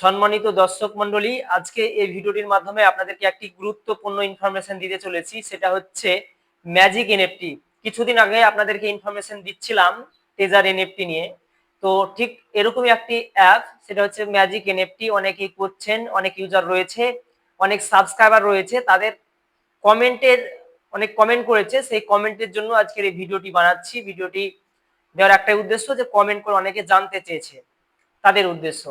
সম্মানিত দর্শক মন্ডলী আজকে এই ভিডিওটির মাধ্যমে আপনাদেরকে একটি গুরুত্বপূর্ণ ইনফরমেশন দিতে চলেছি। সেটা হচ্ছে ম্যাজিক এনএফটি কিছুদিন আগে আপনাদেরকে ইনফরমেশন দিচ্ছিলাম টেজার এনএফটি নিয়ে। তো ঠিক এরকমই একটি অ্যাপ সেটা হচ্ছে ম্যাজিক এনএফটি অনেকেই করছেন, অনেক ইউজার রয়েছে, অনেক সাবস্ক্রাইবার রয়েছে, তাদের কমেন্টের, অনেক কমেন্ট করেছে, সেই কমেন্টের জন্য আজকের এই ভিডিওটি বানাচ্ছি। ভিডিওটি দেওয়ার একটাই উদ্দেশ্য যে কমেন্ট করে অনেকে জানতে চেয়েছে, তাদের উদ্দেশ্য।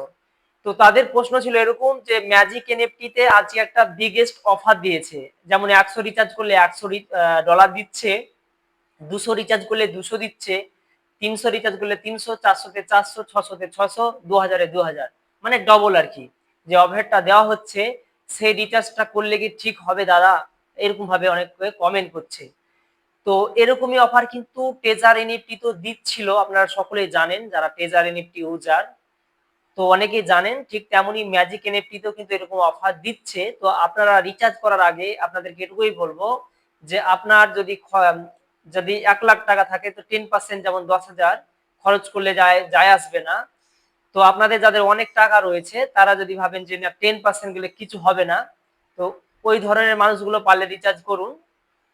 তো তাদের প্রশ্ন ছিল এরকম যে ম্যাজিক এনএফটিতে আজকে একটা বিগেস্ট অফার দিয়েছে। যেমন একশো রিচার্জ করলে একশো ডলার দিচ্ছে, দুশো রিচার্জ করলে দুশো দিচ্ছে, তিনশো রিচার্জ করলে তিনশো, চারশোতে চারশো, ছশোতে ছশো দু হাজারে দু হাজার মানে ডবল আর কি। যে অফারটা দেওয়া হচ্ছে, সেই রিচার্জটা করলে কি ঠিক হবে দাদা? এরকম ভাবে অনেক কমেন্ট করছে। তো এরকমই অফার কিন্তু টেজার এনএফটি তো দিচ্ছিল, আপনারা সকলেই জানেন, যারা টেজার এনএফটি ইউজার তো অনেকেই জানেন, ঠিক তেমনই ম্যাজিক এনএফটিতেও কিন্তু এরকম অফার দিচ্ছে। তো আপনারা রিচার্জ করার আগে আপনাদেরকে এটুকুই বলব যে আপনার যদি যদি এক লাখ টাকা থাকে, তো টেন পার্সেন্ট যেমন দশ হাজার খরচ করলে যায় যায় আসবে না। তো আপনাদের যাদের অনেক টাকা রয়েছে, তারা যদি ভাবেন যে না টেন পার্সেন্ট গেলে কিছু হবে না, তো ওই ধরনের মানুষগুলো পারলে রিচার্জ করুন।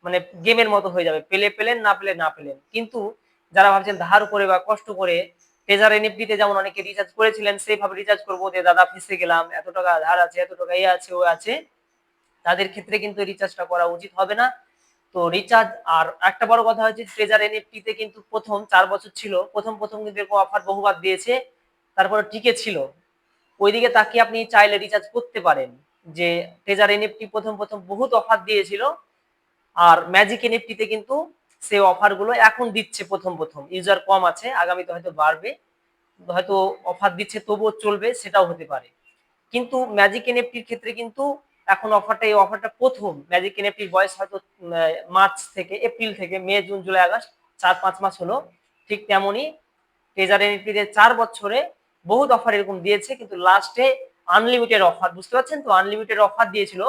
মানে গেমের মতো হয়ে যাবে। পেলে পেলেন, না পেলে না পেলেন। কিন্তু যারা ভাবছেন ধার করে বা কষ্ট করে ট্রেজার এনএফডিতে যেমন অনেকে রিচার্জ করেছিলেন, সেইভাবে রিচার্জ করব। যে দাদা ফেসে গেলাম, এত টাকা ধার আছে, এত টাকা এ আছে, ও আছে। তাদের ক্ষেত্রে কিন্তু রিচার্জটা করা উচিত হবে না। তো রিচার্জ আর একটা বড় কথা হচ্ছে ট্রেজার এনএফটিতে কিন্তু প্রথম চার বছর ছিল, প্রথম প্রথম কিন্তু এরকম অফার বহুবার দিয়েছে, তারপরে টিকে ছিল। ওইদিকে তাকিয়ে আপনি চাইলে রিচার্জ করতে পারেন, যে ট্রেজার এনএফটি প্রথম প্রথম বহুত অফার দিয়েছিল, আর ম্যাজিক এনএফটিতে কিন্তু সে অফারগুলো এখন দিচ্ছে প্রথম প্রথম। ইউজার কম আছে, আগামীতে হয়তো বাড়বে, হয়তো অফার দিচ্ছে তবুও চলবে, সেটাও হতে পারে। কিন্তু ম্যাজিক এনএফটির ক্ষেত্রে কিন্তু এখন অফারটা এই অফারটা প্রথম। ম্যাজিক এনএফটির বয়স হয়তো মার্চ থেকে এপ্রিল থেকে মে জুন জুলাই আগস্ট চার, পাঁচ মাস হলো। ঠিক তেমনই ট্রেজার এনএফটিতে চার বছরে বহুত অফার এরকম দিয়েছে, কিন্তু লাস্টে আনলিমিটেড অফার বুঝতে পারছেন তো? আনলিমিটেড অফার দিয়েছিল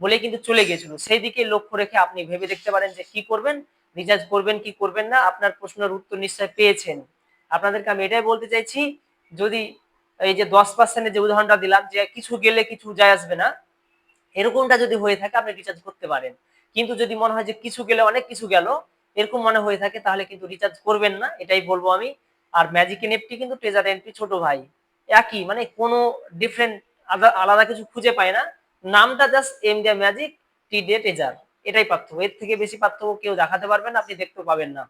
বলে কিন্তু চলে গিয়েছিল। সেই দিকে লক্ষ্য রেখে আপনি ভেবে দেখতে পারেন যে কি করবেন। রিচার্জ করবেন কি করবেন না, আপনার প্রশ্নের উত্তর নিশ্চয় পেয়েছেন। আপনাদেরকে আমি এটাই বলতে চাইছি, যদি এই যে দশ পার্সেন্টের যে উদাহরণটা দিলাম, যে কিছু গেলে কিছু যায় আসবে না, এরকমটা যদি হয়ে থাকে, আপনি রিচার্জ করতে পারেন। কিন্তু যদি মনে হয় যে কিছু গেলে অনেক কিছু গেল, এরকম মনে হয়ে থাকে, তাহলে কিন্তু রিচার্জ করবেন না, এটাই বলব আমি। আর ম্যাজিক এনএফটি কিন্তু ট্রেজার এনপি ছোট ভাই, একই মানে কোনো ডিফারেন্ট আলাদা কিছু খুঁজে পায় না। নামটা just M D magic T D treasure এটাই পার্থক্য। এর থেকে বেশি পার্থক্য কেউ দেখাতে পারবেন আপনি দেখতে পাবেন না।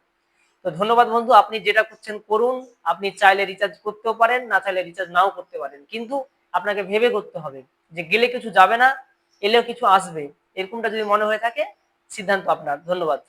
তো ধন্যবাদ বন্ধু, আপনি যেটা করছেন করুন, আপনি চাইলে রিচার্জ করতেও পারেন, না চাইলে রিচার্জ নাও করতে পারেন। কিন্তু আপনাকে ভেবে করতে হবে যে গেলে কিছু যাবে না, এলেও কিছু আসবে। এরকমটা যদি মনে হয়ে থাকে, সিদ্ধান্ত আপনার। ধন্যবাদ।